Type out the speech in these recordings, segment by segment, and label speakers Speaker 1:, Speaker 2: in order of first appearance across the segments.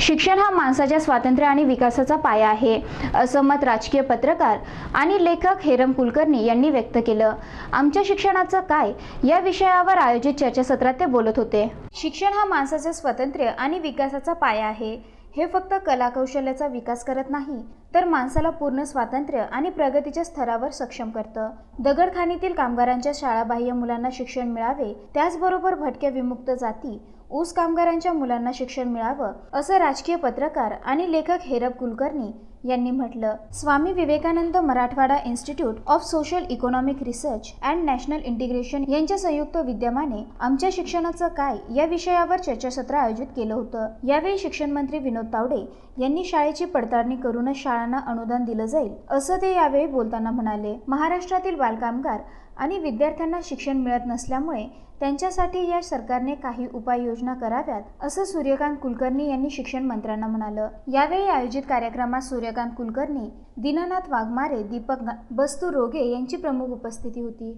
Speaker 1: शिक्षण हा माणसाच्या स्वातंत्र्य आणि विकासाचा पाया आहे असं मत राजकीय पत्रकार आणि लेखक हेरम कुलकर्णी यांनी व्यक्त केलं. आमच्या शिक्षणाचं काय? या विषयावर आयोजित चर्चासत्रात ते बोलत होते. शिक्षण हा माणसाचे स्वातंत्र्य आणि विकासाचा पाया आहे. हे फक्त कलाकौशल्याचा विकास करत नाही तर माणसाला पूर्ण स्वातंत्र्य आणि प्रगतीच्या स्तरावर सक्षम करतं. दगडखाणीतील कामगारांच्या शाळाबाह्य मुलांना शिक्षण मिळावे त्याचबरोबर भटक्या विमुक्त जाती ऊस कामगारांच्या मुलांना शिक्षण मिळावं असं राजकीय पत्रकार आणि लेखक हेरब कुलकर्णी यांनी म्हटलं. Swami Vivekanand Marathwada Institute of Social Economic Research and National Integration यांच्या संयुक्त विद्यमाने आमच्या शिक्षणाचं काय या विषयावर चर्चासत्र आयोजित केलं होतं. यावेळी शिक्षण मंत्री विनोद तावडे यांनी शाळेची पडताळणी करूनच शाळांना अनुदान दिलं जाईल असं ते यावेळी बोलताना म्हणाले. महाराष्ट्रातील बालकामगार आणि विद्यार्थ्यांना शिक्षण मिळत नसल्यामुळे त्यांच्यासाठी या सरकारने काही उपाययोजना कराव्यात असं सूर्यकांत कुलकर्णी यांनी शिक्षण मंत्र्यांना म्हणालं. यावेळी आयोजित कार्यक्रमात सूर्यकांत कुलकर्णी दीनानाथ वाघमारे दीपक बस्तू रोगे यांची प्रमुख उपस्थिती होती.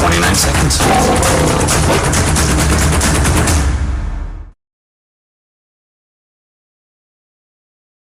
Speaker 2: 29 seconds.